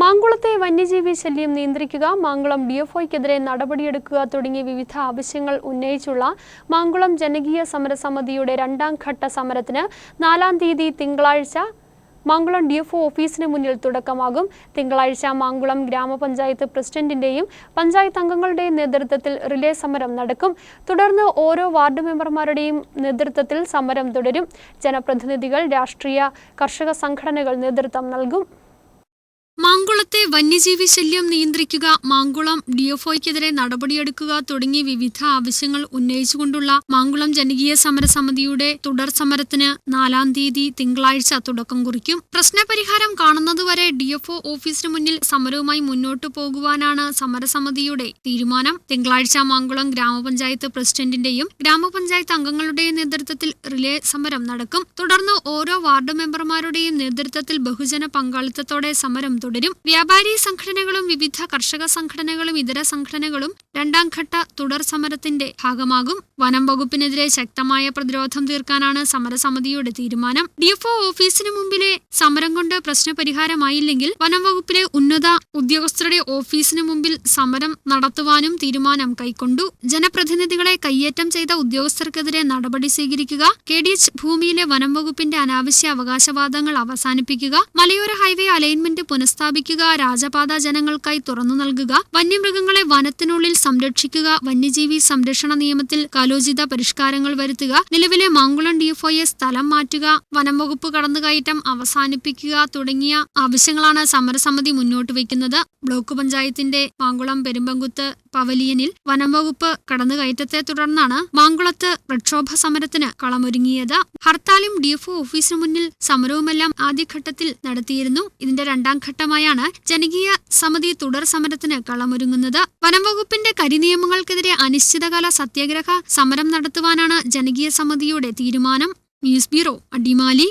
മാങ്കുളത്തെ വന്യജീവി ശല്യം നിയന്ത്രിക്കുക മാങ്കുളം ഡിഎഫ്ഒയ്ക്കെതിരെ നടപടിയെടുക്കുക തുടങ്ങിയ വിവിധ ആവശ്യങ്ങൾ ഉന്നയിച്ചുള്ള മാങ്കുളം ജനകീയ സമരസമിതിയുടെ രണ്ടാം ഘട്ട സമരത്തിന് നാലാം തീയതി തിങ്കളാഴ്ച മാങ്കുളം ഡിഎഫ്ഒ ഓഫീസിന് മുന്നിൽ തുടക്കമാകും. തിങ്കളാഴ്ച മാങ്കുളം ഗ്രാമപഞ്ചായത്ത് പ്രസിഡന്റിന്റെയും പഞ്ചായത്ത് അംഗങ്ങളുടെയും നേതൃത്വത്തിൽ റിലേ സമരം നടക്കും. തുടർന്ന് ഓരോ വാർഡ് മെമ്പർമാരുടെയും നേതൃത്വത്തിൽ സമരം തുടരും. ജനപ്രതിനിധികൾ രാഷ്ട്രീയ കർഷക സംഘടനകൾ നേതൃത്വം നൽകും. മാങ്കുളത്തെ വന്യജീവി ശല്യം നിയന്ത്രിക്കുക മാങ്കുളം ഡിഎഫ്ഒയ്ക്കെതിരെ നടപടിയെടുക്കുക തുടങ്ങി വിവിധ ആവശ്യങ്ങൾ ഉന്നയിച്ചുകൊണ്ടുള്ള മാങ്കുളം ജനകീയ സമരസമിതിയുടെ തുടർ സമരത്തിന് നാലാം തീയതി തിങ്കളാഴ്ച തുടക്കം കുറിക്കും. പ്രശ്നപരിഹാരം കാണുന്നതുവരെ ഡിഎഫ്ഒ ഓഫീസിന് മുന്നിൽ സമരവുമായി മുന്നോട്ടു പോകുവാനാണ് സമരസമിതിയുടെ തീരുമാനം. തിങ്കളാഴ്ച മാങ്കുളം ഗ്രാമപഞ്ചായത്ത് പ്രസിഡന്റിന്റെയും ഗ്രാമപഞ്ചായത്ത് അംഗങ്ങളുടെയും നേതൃത്വത്തിൽ റിലേ സമരം നടക്കും. തുടർന്ന് ഓരോ വാർഡ് മെമ്പർമാരുടെയും നേതൃത്വത്തിൽ ബഹുജന പങ്കാളിത്തത്തോടെ സമരം തുടരും. വ്യാപാരി സംഘടനകളും വിവിധ കർഷക സംഘടനകളും ഇതര സംഘടനകളും രണ്ടാം ഘട്ട തുടർ സമരത്തിന്റെ ഭാഗമാകും. വനം വകുപ്പിനെതിരെ ശക്തമായ പ്രതിരോധം തീർക്കാനാണ് സമരസമിതിയുടെ തീരുമാനം. ഡിഎഫ്ഒ ഓഫീസിന് മുമ്പിലെ സമരം കൊണ്ട് പ്രശ്നപരിഹാരമായില്ലെങ്കിൽ വനം വകുപ്പിലെ ഉന്നത ഉദ്യോഗസ്ഥരുടെ ഓഫീസിന് മുമ്പിൽ സമരം നടത്തുവാനും തീരുമാനം കൈക്കൊണ്ടു. ജനപ്രതിനിധികളെ കയ്യേറ്റം ചെയ്ത ഉദ്യോഗസ്ഥർക്കെതിരെ നടപടി സ്വീകരിക്കുക. കെ ഡി എച്ച് ഭൂമിയിലെ വനം വകുപ്പിന്റെ അനാവശ്യ അവകാശവാദങ്ങൾ അവസാനിപ്പിക്കുക. മലയോര ഹൈവേ അലൈൻമെന്റ് പുനഃസ്ഥാപിക്കുക രാജപാത ജനങ്ങൾക്കായി തുറന്നു നൽകുക വന്യമൃഗങ്ങളെ വനത്തിനുള്ളിൽ സംരക്ഷിക്കുക വന്യജീവി സംരക്ഷണ നിയമത്തിൽ കാലോചിത പരിഷ്കാരങ്ങൾ വരുത്തുക നിലവിലെ മാങ്കുളം ഡിഎഫ്ഒയെ സ്ഥലം മാറ്റുക വനം വകുപ്പ് കടന്നുകയറ്റം അവസാനിപ്പിക്കുക തുടങ്ങിയ ആവശ്യങ്ങളാണ് സമരസമിതി മുന്നോട്ട് വയ്ക്കുന്നത്. ബ്ലോക്ക് പഞ്ചായത്തിന്റെ മാങ്കുളം പെരുമ്പങ്കുത്ത് പവലിയനിൽ വനം വകുപ്പ് കടന്നുകയറ്റത്തെ തുടർന്നാണ് മാങ്കുളത്ത് പ്രക്ഷോഭ സമരത്തിന് കളമൊരുങ്ങിയത്. ഹർത്താലും ഡിഎഫ്ഒ ഓഫീസിനു മുന്നിൽ സമരവുമെല്ലാം ആദ്യഘട്ടത്തിൽ നടത്തിയിരുന്നു. ഇതിന്റെ രണ്ടാം ഘട്ടമായാണ് ജനകീയ സമിതി തുടർ സമരത്തിന് കളമൊരുങ്ങുന്നത്. വനംവകുപ്പിന്റെ കരിനിയമങ്ങൾക്കെതിരെ അനിശ്ചിതകാല സത്യാഗ്രഹ സമരം നടത്തുവാനാണ് ജനകീയ സമിതിയുടെ തീരുമാനം. News bureau Adimali.